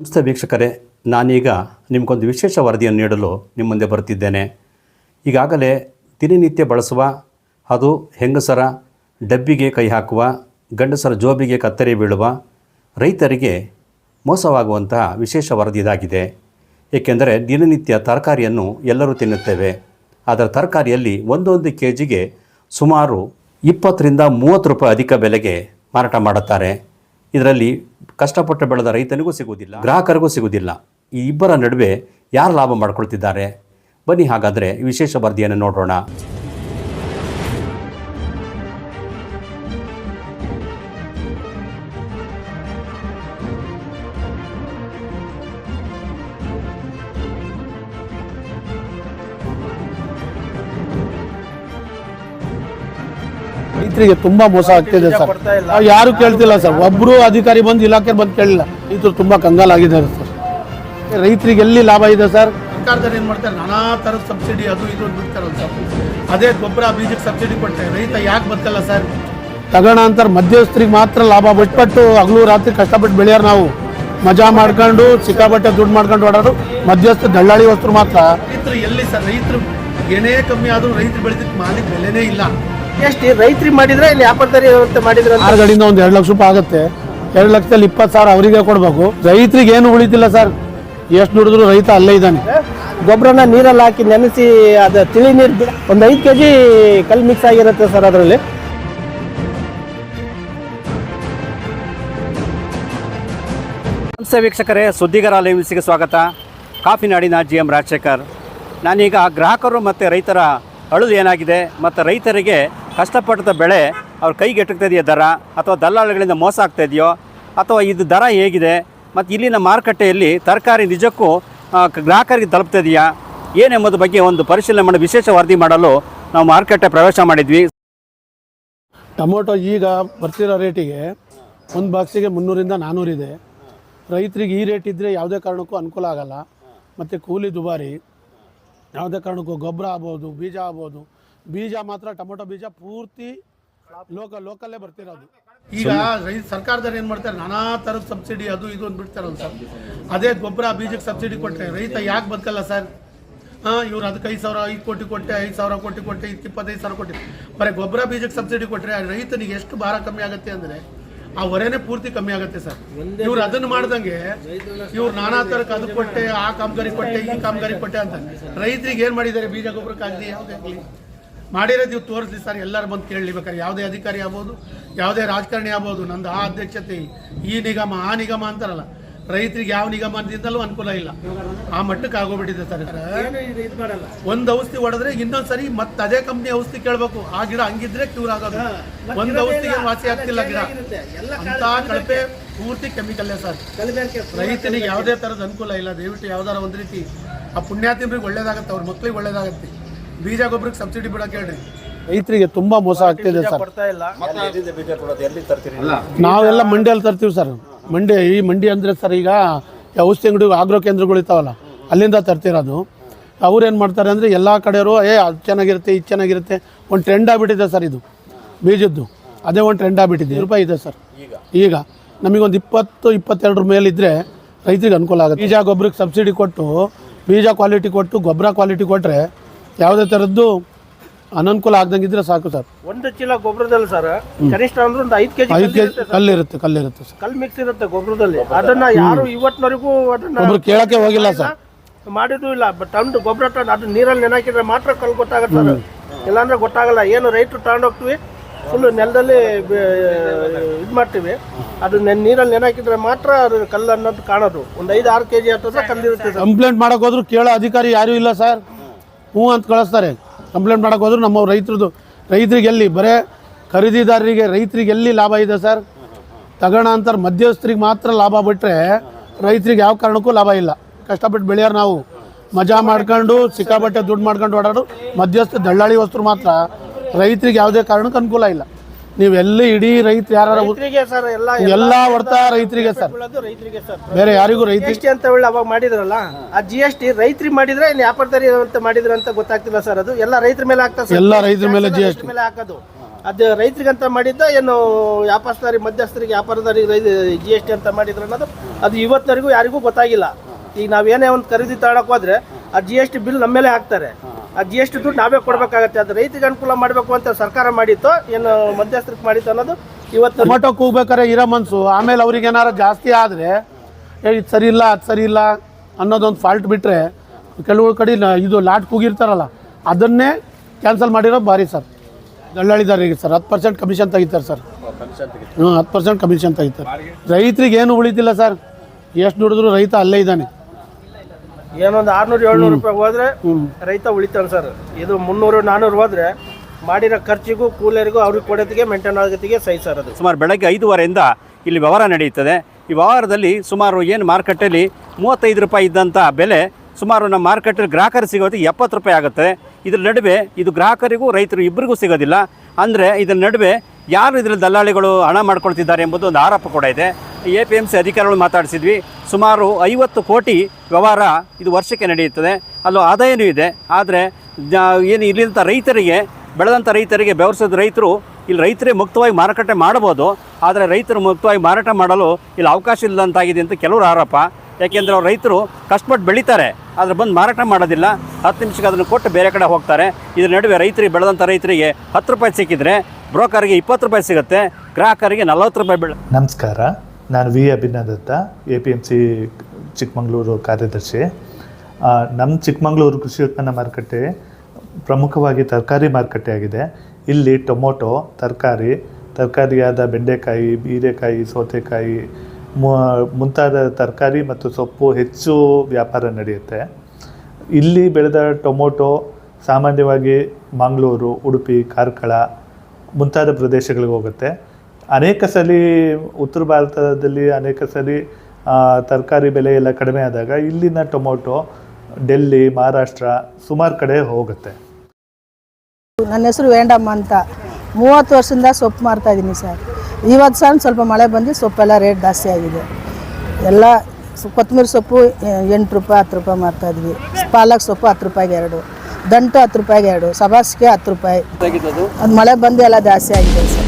ನಮಸ್ತೆ ವೀಕ್ಷಕರೇ, ನಾನೀಗ ನಿಮಗೊಂದು ವಿಶೇಷ ವರದಿಯನ್ನು ನೀಡಲು ನಿಮ್ಮ ಮುಂದೆ ಬರುತ್ತಿದ್ದೇನೆ. ಈಗಾಗಲೇ ದಿನನಿತ್ಯ ಬಳಸುವ, ಅದು ಹೆಂಗಸರ ಡಬ್ಬಿಗೆ ಕೈ ಹಾಕುವ, ಗಂಡಸರ ಜೋಬಿಗೆ ಕತ್ತರಿ ಬೀಳುವ, ರೈತರಿಗೆ ಮೋಸವಾಗುವಂತಹ ವಿಶೇಷ ವರದಿ ಇದಾಗಿದೆ. ಏಕೆಂದರೆ ದಿನನಿತ್ಯ ತರಕಾರಿಯನ್ನು ಎಲ್ಲರೂ ತಿನ್ನುತ್ತೇವೆ. ಅದರ ತರಕಾರಿಯಲ್ಲಿ ಒಂದೊಂದು ಕೆ ಜಿಗೆ ಸುಮಾರು ಇಪ್ಪತ್ತರಿಂದ ಮೂವತ್ತು ರೂಪಾಯಿ ಅಧಿಕ ಬೆಲೆಗೆ ಮಾರಾಟ ಮಾಡುತ್ತಾರೆ. ಇದರಲ್ಲಿ ಕಷ್ಟಪಟ್ಟು ಬೆಳೆದ ರೈತನಿಗೂ ಸಿಗುವುದಿಲ್ಲ, ಗ್ರಾಹಕರಿಗೂ ಸಿಗುವುದಿಲ್ಲ. ಈ ಇಬ್ಬರ ನಡುವೆ ಯಾರು ಲಾಭ ಮಾಡ್ಕೊಳ್ತಿದ್ದಾರೆ? ಬನ್ನಿ ಹಾಗಾದರೆ ವಿಶೇಷ ವರದಿಯನ್ನು ನೋಡೋಣ ರೈತರಿಗೆ ತುಂಬಾ ಮೋಸ ಆಗ್ತಿದೆ ಸರ್. ನಾವು ಯಾರು ಕೇಳ್ತಿಲ್ಲ ಸರ್. ಒಬ್ರು ಅಧಿಕಾರಿ ಬಂದು ಇಲಾಖೆ ಬಂದು ಕೇಳಿಲ್ಲ. ರೈತರು ತುಂಬಾ ಕಂಗಾಲಾಗಿದ್ದಾರೆ ಸರ್. ರೈತರಿಗೆ ಎಲ್ಲಿ ಲಾಭ ಇದೆ ಸರ್? ಸರ್ಕಾರದಲ್ಲಿ ಏನ್ ಮಾಡ್ತಾರೆ? ನಾನಾ ತರದ ಸಬ್ಸಿಡಿ ಅದು ಇದು ಅಂತ ಬಿಡ್ತಾರಲ್ಲ ಸರ್. ಅದೇ ಗೊಬ್ಬರ ಬೀಜಕ್ಕೆ ಸಬ್ಸಿಡಿ ಕೊಡ್ತಾರೆ ರೈತ ಯಾಕೆ ಬದುಕಲ್ಲ ಸರ್? ತಗೋಣ ಅಂತಾರೆ ಮಧ್ಯಸ್ಥರಿಗೆ ಮಾತ್ರ ಲಾಭ ಬಿಟ್ಬಿಟ್ಟು ಹಗಲು ರಾತ್ರಿ ಕಷ್ಟಪಟ್ಟು ಬೆಳೆಯೋರು ನಾವು. ಮಜಾ ಮಾಡ್ಕೊಂಡು ಸಿಕ್ಕಾಪಟ್ಟೆ ದುಡ್ಡು ಮಾಡ್ಕೊಂಡು ಓಡಾಡು ಮಧ್ಯಸ್ಥ ದಳ್ಳಾಳಿ ವಸ್ತು ಮಾತ್ರ. ರೈತರು ಎಲ್ಲಿ ಸರ್? ರೈತರು ಏನೇ ಕಮ್ಮಿ ಆದರೂ ರೈತರು ಬೆಳೆದಿದ್ದ ಮಾಲಿಕ ಬೆಲೆನೇ ಇಲ್ಲ. ಎಷ್ಟು ರೈತರಿಗೆ ಮಾಡಿದ್ರೆ ಇಲ್ಲಿ ವ್ಯಾಪಾರದಾರಿ ಮಾಡಿದ್ರೆ ಆರು ಗಡಿಯಿಂದ ಒಂದು ಎರಡು ಲಕ್ಷ ರೂಪಾಯಿ ಆಗುತ್ತೆ. ಎರಡು ಲಕ್ಷದಲ್ಲಿ ಇಪ್ಪತ್ತು ಸಾವಿರ ಅವರಿಗೆ ಕೊಡಬೇಕು. ರೈತರಿಗೆ ಏನು ಉಳಿತಿಲ್ಲ ಸರ್? ಎಷ್ಟು ದುಡಿದ್ರು ರೈತ ಅಲ್ಲೇ ಇದ್ದಾನೆ. ಗೊಬ್ಬರನ ನೀರಲ್ಲಿ ಹಾಕಿ ನೆನೆಸಿ ಅದು ತಿಳಿ ನೀರು ಒಂದು ಐದು ಕೆ ಜಿ ಕಲ್ ಮಿಕ್ಸ್ ಆಗಿರುತ್ತೆ ಸರ್ ಅದರಲ್ಲಿ. ನಮಸ್ತೆ ವೀಕ್ಷಕರೇ ಸುದ್ದಿಗರ ಲೈವ್ಸಿಗೆ ಸ್ವಾಗತ. ಕಾಫಿ ನಾಡಿನ ಜಿ ಎಂ ರಾಜಶೇಖರ್. ನಾನೀಗ ಗ್ರಾಹಕರು ಮತ್ತು ರೈತರ ಅಳುದು ಏನಾಗಿದೆ? ಮತ್ತು ರೈತರಿಗೆ ಕಷ್ಟಪಟ್ಟದ ಬೆಳೆ ಅವ್ರ ಕೈಗೆ ಇದೆಯಾ ದರ? ಅಥವಾ ದಲ್ಲಾಳಿಗಳಿಂದ ಮೋಸ ಆಗ್ತಾ ಇದೆಯೋ? ಅಥವಾ ಇದು ದರ ಹೇಗಿದೆ? ಮತ್ತು ಇಲ್ಲಿನ ಮಾರುಕಟ್ಟೆಯಲ್ಲಿ ತರಕಾರಿ ನಿಜಕ್ಕೂ ಗ್ರಾಹಕರಿಗೆ ತಲುಪ್ತಿದೆಯಾ ಏನೆಂಬುದ್ರ ಬಗ್ಗೆ ಒಂದು ಪರಿಶೀಲನೆ ಮಾಡಿ, ವಿಶೇಷ ವರದಿ ಮಾಡಲು ನಾವು ಮಾರುಕಟ್ಟೆ ಪ್ರವೇಶ ಮಾಡಿದ್ವಿ. ಟೊಮೊಟೊ ಈಗ ಬರ್ತಿರೋ ರೇಟಿಗೆ ಒಂದು ಬಾಕ್ಸಿಗೆ ಮುನ್ನೂರಿಂದ ನಾನ್ನೂರಿದೆ ರೈತರಿಗೆ ಈ ರೇಟ್ ಇದ್ದರೆ ಯಾವುದೇ ಕಾರಣಕ್ಕೂ ಅನುಕೂಲ ಆಗಲ್ಲ. ಮತ್ತು ಕೂಲಿ ದುಬಾರಿ. ಯಾವುದೇ ಕಾರಣಕ್ಕೂ ಗೊಬ್ಬರ ಆಗ್ಬೋದು, ಬೀಜ ಆಗ್ಬೋದು. ಬೀಜ ಮಾತ್ರ, ಟೊಮೊಟೊ ಬೀಜ ಪೂರ್ತಿ ಲೋಕ, ಲೋಕಲ್ಲೇ ಬರ್ತಿರೋದು. ಈಗ ರೈತ ಸರ್ಕಾರದವ್ರು ಏನು ಮಾಡ್ತಾರೆ? ನಾನಾ ಥರದ ಸಬ್ಸಿಡಿ ಅದು ಇದು ಅಂತ ಬಿಡ್ತಾರಲ್ಲ ಸರ್. ಅದೇ ಗೊಬ್ಬರ ಬೀಜಕ್ಕೆ ಸಬ್ಸಿಡಿ ಕೊಟ್ಟರೆ ರೈತ ಯಾಕೆ ಬದುಕಲ್ಲ ಸರ್? ಹಾಂ, ಇವ್ರು ಅದಕ್ಕೆ ಐದು ಸಾವಿರ, ಐದು ಕೋಟಿ ಕೊಟ್ಟೆ, ಐದು ಸಾವಿರ ಕೋಟಿ ಕೊಟ್ಟೆ ಇದಕ್ಕೆ ಇಪ್ಪತ್ತೈದು ಸಾವಿರ ಕೊಟ್ಟೆ. ಬರೀ ಗೊಬ್ಬರ ಬೀಜಕ್ಕೆ ಸಬ್ಸಿಡಿ ಕೊಟ್ಟರೆ ರೈತನಿಗೆ ಎಷ್ಟು ಭಾರ ಕಮ್ಮಿ ಆಗುತ್ತೆ ಅಂದರೆ ಆ ಹೊರೆನೇ ಪೂರ್ತಿ ಕಮ್ಮಿ ಆಗುತ್ತೆ ಸರ್. ಇವ್ರು ಅದನ್ನ ಮಾಡ್ದಂಗೆ ಇವ್ರು ನಾನಾ ತರ ಅದು ಕೊಟ್ಟೆ ಆ ಕಾಮಗಾರಿ ಕೊಟ್ಟೆ ಈ ಕಾಮಗಾರಿ ಕೊಟ್ಟೆ ಅಂತ. ರೈತರಿಗೆ ಏನ್ ಮಾಡಿದ್ದಾರೆ? ಬೀಜ ಗೊಬ್ಬರಕ್ಕಾಗಲಿ ಯಾವುದೇ ಆಗಲಿ. ಮಾಡಿರೋದು ನೀವು ತೋರಿಸ್ಲಿ ಸರ್ ಎಲ್ಲರೂ ಬಂದು ಕೇಳಲಿ ಬೇಕಾದ್ರೆ ಯಾವುದೇ ಅಧಿಕಾರಿ ಆಗ್ಬೋದು ಯಾವುದೇ ರಾಜಕಾರಣಿ ಆಗ್ಬೋದು. ನಂದು ಆ ಅಧ್ಯಕ್ಷತೆ ಈ ನಿಗಮ ಆ ನಿಗಮ ಅಂತಾರಲ್ಲ. ರೈತರಿಗೆ ಯಾವ ನಿಗಮದಿಂದಲೂ ಅನುಕೂಲ ಇಲ್ಲ. ಆ ಮಟ್ಟಕ್ಕೆ ಆಗೋಗ್ಬಿಟ್ಟಿದೆ ಸರ್. ಒಂದ್ ಔಷಧಿ ಹೊಡೆದ್ರೆ ಇನ್ನೊಂದ್ಸರಿ ಮತ್ತೆ ಅದೇ ಕಂಪ್ನಿ ಔಷಧಿ ಕೇಳಬೇಕು. ಆ ಗಿಡ ಹಂಗಿದ್ರೆ ಕ್ಯೂರ್ ಆಗೋದು. ಒಂದ್ ಔಷಧಿಗೆ ವಾಸಿ ಆಗ್ತಿಲ್ಲ ಗಿಡ. ಅಂತ ಕಳಪೆ ಪೂರ್ತಿ ಕೆಮಿಕಲ್ಲೇ ಸರ್. ರೈತನಿಗೆ ಯಾವುದೇ ತರದ ಅನುಕೂಲ ಇಲ್ಲ. ದಯವಿಟ್ಟು ಯಾವ್ದಾರ ಒಂದ್ ರೀತಿ ಆ ಪುಣ್ಯಾತಿಮ್ರಿಗೆ ಒಳ್ಳೇದಾಗತ್ತೆ ಅವ್ರ ಮಕ್ಳಿಗೆ ಒಳ್ಳೇದಾಗತ್ತೆ. ಬೀಜ ಗೊಬ್ಬರಕ್ಕೆ ಸಬ್ಸಿಡಿ ಬಿಡೋಕೆ ಹೇಳ್ರಿ. ರೈತರಿಗೆ ತುಂಬಾ ಮೋಸ ಆಗ್ತಿದೆ ಸರ್. ನಾವೆಲ್ಲ ಮಂಡ್ಯಲ್ಲಿ ತರ್ತೀವಿ ಸರ್. ಮಂಡಿ ಈ ಮಂಡಿ ಅಂದರೆ ಸರ್ ಈಗ ಔಷಧಿ ಅಂಗಡಿ ಆಗ್ರೋ ಕೇಂದ್ರಗಳು ಇರ್ತಾವಲ್ಲ ಅಲ್ಲಿಂದ ತರ್ತಿರೋದು. ಅವ್ರು ಏನು ಮಾಡ್ತಾರೆ ಅಂದರೆ ಎಲ್ಲ ಕಡೆಯವರು ಏ ಅದು ಚೆನ್ನಾಗಿರುತ್ತೆ ಇದು ಚೆನ್ನಾಗಿರುತ್ತೆ. ಒಂದು ಟ್ರೆಂಡ್ ಆಗಿಬಿಟ್ಟಿದೆ ಸರ್ ಇದು ಬೀಜದ್ದು. ಅದೇ ಒಂದು ಟ್ರೆಂಡ್ ಆಗಿಬಿಟ್ಟಿದೆ. ರೂಪಾಯಿ ಇದೆ ಸರ್. ಈಗ? ನಮಗೊಂದು ಇಪ್ಪತ್ತು ಇಪ್ಪತ್ತೆರಡರ ಮೇಲಿದ್ದರೆ ರೈತರಿಗೆ ಅನುಕೂಲ ಆಗುತ್ತೆ. ಬೀಜ ಗೊಬ್ಬರಕ್ಕೆ ಸಬ್ಸಿಡಿ ಕೊಟ್ಟು ಬೀಜ ಕ್ವಾಲಿಟಿ ಕೊಟ್ಟು ಗೊಬ್ಬರ ಕ್ವಾಲಿಟಿ ಕೊಟ್ಟರೆ ಯಾವುದೇ ಥರದ್ದು ಅನನುಕೂಲ ಆಗ್ದಂಗಿದ್ರೆ ಸಾಕು ಸರ್. ಒಂದು ಚೀಲ ಗೊಬ್ಬರದಲ್ಲಿ ಸರ್ ಕನಿಷ್ಠ ಅಂದ್ರೆ ಒಂದು ಐದು ಕೆಜಿ ಐದು ಕೆ ಜಿ ಕಲ್ಲಿರುತ್ತೆ ಕಲ್ಲಿರುತ್ತೆ ಸರ್. ಕಲ್ ಮಿಕ್ಸ್ ಇರುತ್ತೆ ಗೊಬ್ಬರದಲ್ಲಿ. ಅದನ್ನ ಯಾರು ಇವತ್ತಿನವರೆಗೂ ಅದನ್ನ ಒಬ್ರು ಕೇಳಕ್ಕೆ ಹೋಗಿಲ್ಲ ಸರ್. ಮಾಡಿದ್ರು ಇಲ್ಲ. ಬಟ್ ತಂದು ಗೊಬ್ಬರ ತಂದು ಅದು ನೀರಲ್ಲಿ ನೆನಾಕಿದ್ರೆ ಮಾತ್ರ ಕಲ್ ಗೊತ್ತಾಗುತ್ತೆ ಸರ್. ಇಲ್ಲಾಂದ್ರೆ ಗೊತ್ತಾಗಲ್ಲ. ಏನು ರೈತರು ತಗೊಂಡೋಗ್ತೀವಿ ಫುಲ್ ನೆಲದಲ್ಲಿ ಇದು ಮಾಡ್ತೀವಿ. ಅದು ನೆನ್- ನೀರಲ್ಲಿ ನೆನಾಕಿದ್ರೆ ಮಾತ್ರ ಅದು ಕಲ್ಲು ಅನ್ನೋದು ಕಾಣೋದು. ಒಂದು ಐದು ಆರು ಕೆ ಜಿ ಹತ್ತಿರ ಕಲ್ಲಿರುತ್ತೆ ಸರ್. ಕಂಪ್ಲೇಂಟ್ ಮಾಡಕ್ ಹೋದ್ರು ಕೇಳೋ ಅಧಿಕಾರಿ ಯಾರು ಇಲ್ಲ ಸರ್. ಹ್ಞೂ ಅಂತ ಕಳಿಸ್ತಾರೆ. ಕಂಪ್ಲೇಂಟ್ ಮಾಡಕ್ ಹೋದ್ರು ನಮ್ಮ ರೈತರದು ರೈತರಿಗೆ ಎಲ್ಲಿ ಬರೇ ಖರೀದಿದಾರರಿಗೆ ರೈತರಿಗೆ ಎಲ್ಲಿ ಲಾಭ ಇದೆ ಸರ್? ತಗೋಣ ಅಂತಾರೆ ಮಧ್ಯಸ್ಥರಿಗೆ ಮಾತ್ರ ಲಾಭ ಬಿಟ್ಟರೆ ರೈತರಿಗೆ ಯಾವ ಕಾರಣಕ್ಕೂ ಲಾಭ ಇಲ್ಲ. ಕಷ್ಟಪಟ್ಟು ಬೆಳೆಯೋರು ನಾವು. ಮಜಾ ಮಾಡ್ಕೊಂಡು, ಸಿಕ್ಕಾಪಟ್ಟೆ ದುಡ್ಡು ಮಾಡ್ಕೊಂಡು ಓಡಾಡೋರು ಮಧ್ಯಸ್ಥ ದಳ್ಳಾಳಿ ವಸ್ತು ಮಾತ್ರ. ರೈತರಿಗೆ ಯಾವುದೇ ಕಾರಣಕ್ಕೂ ಅನುಕೂಲ ಇಲ್ಲ. ನೀವು ಎಲ್ಲಿ ಇಡೀ ರೈತರು ಯಾರು ರೈತರಿಗೆ ಸರ್ ಎಲ್ಲ ಎಲ್ಲ ಹೊಡ್ತ ರೈತರಿಗೆ ಸರ್. ರೈತರಿಗೆ ಸರ್. ಬೇರೆ ಯಾರಿಗೂ ಜಿ ಟಿ ಅಂತ ಹೇಳಿ ಅವಾಗ ಮಾಡಿದ್ರಲ್ಲ ಆ ಜಿ ಎಸ್ ಟಿ ರೈತರಿಗೆ ಮಾಡಿದ್ರೆ ವ್ಯಾಪಾರದಾರಿ ಅಂತ ಮಾಡಿದ್ರು ಅಂತ ಗೊತ್ತಾಗ್ತಿಲ್ಲ ಸರ್ ಅದು. ಎಲ್ಲ ರೈತರ ಮೇಲೆ ಆಗ್ತಾ ಸರ್. ಎಲ್ಲ ರೈತರ ಮೇಲೆ ಜಿ ಎಸ್ ಟಿ ಮೇಲೆ ಹಾಕೋದು. ಅದು ರೈತರಿಗಂತ ಮಾಡಿದ್ದ ಏನು ವ್ಯಾಪಾರಸ್ಥರಿಗೆ ಮಧ್ಯಸ್ಥರಿಗೆ ವ್ಯಾಪಾರದಾರಿಗೆ ರೈ ಜಿ ಎಸ್ ಟಿ ಅಂತ ಮಾಡಿದ್ರು ಅನ್ನೋದು ಅದು ಇವತ್ತಿನವರೆಗೂ ಯಾರಿಗೂ ಗೊತ್ತಾಗಿಲ್ಲ. ಈಗ ನಾವೇನೇ ಒಂದು ಖರೀದಿ ತಗೊಳಕ್ ಹೋದ್ರೆ ಆ ಜಿ ಎಸ್ ಟಿ ಬಿಲ್ ನಮ್ಮ ಮೇಲೆ ಹಾಕ್ತಾರೆ. ಜಿ ಎಸ್ ಟಿ ದುಡ್ಡು ನಾವೇ ಕೊಡ್ಬೇಕಾಗತ್ತೆ. ಅದು ರೈತರಿಗೆ ಅನುಕೂಲ ಮಾಡಬೇಕು ಅಂತ ಸರ್ಕಾರ ಮಾಡಿತ್ತು, ಏನು ಮಧ್ಯಸ್ಥರಿಗೆ ಮಾಡಿತ್ತು ಅನ್ನೋದು ಇವತ್ತು ಟೊಮೊಟೊ ಕೂಗ್ಬೇಕಾರೆ ಇರೋ ಮನಸ್ಸು ಆಮೇಲೆ ಅವ್ರಿಗೆ ಏನಾರ ಜಾಸ್ತಿ ಆದರೆ ಇದು ಸರಿ ಇಲ್ಲ, ಅದು ಸರಿ ಇಲ್ಲ ಅನ್ನೋದೊಂದು ಫಾಲ್ಟ್ ಬಿಟ್ಟರೆ ಕೆಲವು ಕಡೆ ಇದು ಲಾಟ್ ಕೂಗಿರ್ತಾರಲ್ಲ, ಅದನ್ನೇ ಕ್ಯಾನ್ಸಲ್ ಮಾಡಿರೋ ಭಾರಿ ಸರ್. ದಳ್ಳಾಳಿದಾರರಿಗೆ ಸರ್, ಹತ್ತು ಪರ್ಸೆಂಟ್ ಕಮಿಷನ್ ತೆಗಿತಾರೆ ಸರ್. ಹ್ಞೂ ಹತ್ತು ಪರ್ಸೆಂಟ್ ಕಮಿಷನ್ ತೆಗಿತಾರೆ. ರೈತರಿಗೆ ಏನು ಉಳಿತಿಲ್ಲ ಸರ್. ಎಷ್ಟು ದುಡಿದ್ರು ರೈತ ಅಲ್ಲೇ ಇದ್ದಾನೆ. ಏನೊಂದು ಆರ್ನೂರು ಏಳ್ನೂರು ರೂಪಾಯಿ ಹೋದ್ರೆ ರೈತ ಉಳಿತಾನೆ ಸರ್. ಇದು ಮುನ್ನೂರು ನಾನೂರು ಹೋದ್ರೆ ಮಾಡಿರೋ ಖರ್ಚಿಗೂ ಕೂಲರಿಗೂ ಅವ್ರಿಗೆ ಕೊಡೋದಿಗೆ ಮೇಂಟೈನ್ ಆಗೋದಿಗೆ ಸೈ ಸರ್ ಅದು. ಸುಮಾರು ಬೆಳಗ್ಗೆ ಐದುವರೆಯಿಂದ ಇಲ್ಲಿ ವ್ಯವಹಾರ ನಡೆಯುತ್ತದೆ. ಈ ವ್ಯವಹಾರದಲ್ಲಿ ಸುಮಾರು ಏನು ಮಾರುಕಟ್ಟೆಯಲ್ಲಿ ಮೂವತ್ತೈದು ರೂಪಾಯಿ ಇದ್ದಂಥ ಬೆಲೆ ಸುಮಾರು ನಮ್ಮ ಮಾರುಕಟ್ಟೆಯಲ್ಲಿ ಗ್ರಾಹಕರಿಗೆ ಸಿಗೋದು ಎಪ್ಪತ್ತು ರೂಪಾಯಿ ಆಗುತ್ತೆ. ಇದ್ರ ನಡುವೆ ಇದು ಗ್ರಾಹಕರಿಗೂ ರೈತರು ಇಬ್ಬರಿಗೂ ಸಿಗೋದಿಲ್ಲ. ಅಂದರೆ ಇದರ ನಡುವೆ ಯಾರು ಇದರಲ್ಲಿ ದಲ್ಲಾಳಿಗಳು ಹಣ ಮಾಡ್ಕೊಳ್ತಿದ್ದಾರೆ ಎಂಬುದು ಒಂದು ಆರೋಪ ಕೂಡ ಇದೆ. ಎ ಪಿ ಎಂ ಸಿ ಅಧಿಕಾರಿಗಳು ಮಾತಾಡಿಸಿದ್ವಿ. ಸುಮಾರು ಐವತ್ತು ಕೋಟಿ ವ್ಯವಹಾರ ಇದು ವರ್ಷಕ್ಕೆ ನಡೆಯುತ್ತದೆ. ಅಲ್ಲೂ ಆದಾಯನೂ ಇದೆ. ಆದರೆ ಏನು ಇಲ್ಲಿಂಥ ರೈತರಿಗೆ, ಬೆಳೆದಂಥ ರೈತರಿಗೆ ಬೆವರಿಸಿದ ರೈತರು, ಇಲ್ಲಿ ರೈತರೇ ಮುಕ್ತವಾಗಿ ಮಾರುಕಟ್ಟೆ ಮಾಡ್ಬೋದು. ಆದರೆ ರೈತರು ಮುಕ್ತವಾಗಿ ಮಾರಾಟ ಮಾಡಲು ಇಲ್ಲಿ ಅವಕಾಶ ಇಲ್ಲದಂತಾಗಿದೆ ಅಂತ ಕೆಲವರು ಆರೋಪ. ಯಾಕೆಂದರೆ ಅವ್ರು ರೈತರು ಕಷ್ಟಪಟ್ಟು ಬೆಳೀತಾರೆ. ಆದರೆ ಬಂದು ಮಾರಾಟ ಮಾಡೋದಿಲ್ಲ. ಹತ್ತು ನಿಮಿಷಕ್ಕೆ ಅದನ್ನು ಕೊಟ್ಟು ಬೇರೆ ಕಡೆ ಹೋಗ್ತಾರೆ. ಇದರ ನಡುವೆ ರೈತರಿಗೆ, ಬೆಳೆದಂಥ ರೈತರಿಗೆ ಹತ್ತು ರೂಪಾಯಿ ಸಿಕ್ಕಿದ್ರೆ ಬ್ರೋಕರ್ಗೆ ಇಪ್ಪತ್ತು ರೂಪಾಯಿ ಸಿಗುತ್ತೆ, ಗ್ರಾಹಕರಿಗೆ ನಲವತ್ತು ರೂಪಾಯಿ ಬೆಳೆ ನಮಸ್ಕಾರ, ನಾನು V ಅಭಿನಂದತ್ತ A P M C Chikkamagaluru ಕಾರ್ಯದರ್ಶಿ. ನಮ್ಮ ಚಿಕ್ಕಮಗಳೂರು ಕೃಷಿ ಉತ್ಪನ್ನ ಮಾರುಕಟ್ಟೆ ಪ್ರಮುಖವಾಗಿ ತರಕಾರಿ ಮಾರುಕಟ್ಟೆ ಆಗಿದೆ. ಇಲ್ಲಿ ಟೊಮೊಟೊ, ತರಕಾರಿ, ತರಕಾರಿಯಾದ ಬೆಂಡೆಕಾಯಿ ಬೀರೆಕಾಯಿ ಸೌತೆಕಾಯಿ ಮುಂತಾದ ತರಕಾರಿ ಮತ್ತು ಸೊಪ್ಪು ಹೆಚ್ಚು ವ್ಯಾಪಾರ ನಡೆಯುತ್ತೆ. ಇಲ್ಲಿ ಬೆಳೆದ ಟೊಮೊಟೊ ಸಾಮಾನ್ಯವಾಗಿ ಮಂಗಳೂರು, ಉಡುಪಿ, ಕಾರ್ಕಳ ಮುಂತಾದ ಪ್ರದೇಶಗಳಿಗೆ ಹೋಗುತ್ತೆ. ಅನೇಕ ಸಲ ಉತ್ತರ ಭಾರತದಲ್ಲಿ ಅನೇಕ ಸಲ ತರಕಾರಿ ಬೆಲೆ ಎಲ್ಲ ಕಡಿಮೆ ಆದಾಗ ಇಲ್ಲಿನ ಟೊಮೊಟೊ ಡೆಲ್ಲಿ, ಮಹಾರಾಷ್ಟ್ರ ಸುಮಾರು ಕಡೆ ಹೋಗುತ್ತೆ. ನನ್ನ ಹೆಸರು ವೇಂಡಮ್ಮ ಅಂತ. ಮೂವತ್ತು ವರ್ಷದಿಂದ ಸೊಪ್ಪು ಮಾರ್ತಾ ಇದ್ದೀನಿ ಸರ್. ಇವತ್ತು ಸಹ ಸ್ವಲ್ಪ ಮಳೆ ಬಂದು ಸೊಪ್ಪೆಲ್ಲ ರೇಟ್ ಜಾಸ್ತಿ ಆಗಿದೆ. ಎಲ್ಲ ಕೊತ್ತಂಬರಿ ಸೊಪ್ಪು ಎಂಟು ರೂಪಾಯಿ, ಹತ್ತು ರೂಪಾಯಿ ಮಾರ್ತಾ ಇದ್ವಿ. ಪಾಲಕ್ ಸೊಪ್ಪು ಹತ್ತು ರೂಪಾಯಿಗೆ ಎರಡು. ದಂಟು ಹತ್ತು ರೂಪಾಯಿಗೆ ಎರಡು ಸಬಾಸ್ಗೆ ಹತ್ತು ರೂಪಾಯಿ. ಅದು ಮಳೆ ಬಂದು ಎಲ್ಲ ಜಾಸ್ತಿ ಆಗಿದೆ ಸರ್.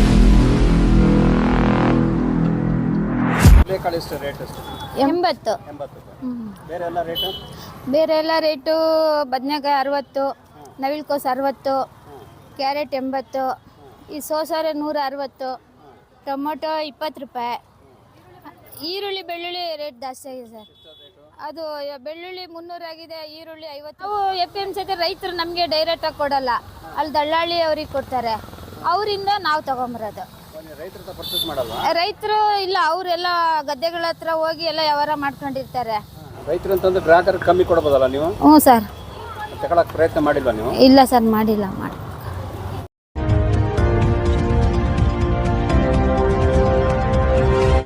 ಎಂಬತ್ತು. ಬೇರೆ ಎಲ್ಲ ರೇಟು? ಬದನೆಕಾಯಿ ಅರವತ್ತು ನವಿಲ್ಕೋಸು ಅರವತ್ತು ಕ್ಯಾರೆಟ್ ಎಂಬತ್ತು ಈ ಸೋಸಾರೆ ನೂರ ಅರವತ್ತು ಟೊಮೊಟೊ ಇಪ್ಪತ್ತು ರೂಪಾಯಿ. ಈರುಳ್ಳಿ ಬೆಳ್ಳುಳ್ಳಿ ರೇಟ್ ಜಾಸ್ತಿ ಆಗಿದೆ ಸರ್. ಅದು ಬೆಳ್ಳುಳ್ಳಿ ಮುನ್ನೂರಾಗಿದೆ ಈರುಳ್ಳಿ ಐವತ್ತು. ನಾವು ಎಫ್ ಎಂ ಸಿ ರೈತರು ನಮಗೆ ಡೈರೆಕ್ಟ್ ಆಗಿ ಕೊಡಲ್ಲ. ಅಲ್ಲಿ ದಳ್ಳಾಳಿ ಅವ್ರಿಗೆ ಕೊಡ್ತಾರೆ. ಅವರಿಂದ ನಾವು ತಗೊಂಬರೋದು. ರೈತರು ಇಲ್ಲ ಅವರೆಲ್ಲ ಗದ್ದೆಗಳ ಹತ್ರ ಹೋಗಿ ಎಲ್ಲ ವ್ಯವಹಾರ ಮಾಡ್ಕೊಂಡಿರ್ತಾರೆ. ರೈತರು ಅಂತಂದ್ರೆ ಗ್ರಾಹಕರು ಕಮ್ಮಿ ಕೊಡಬಹುದಲ್ಲ ನೀವು? ಹ್ಞೂ ಸರ್. ತಗೊಳಕ್ ಪ್ರಯತ್ನ ಮಾಡಿಲ್ವಾ ನೀವು? ಇಲ್ಲ ಸರ್ ಮಾಡಿಲ್ಲ ಮಾಡಿ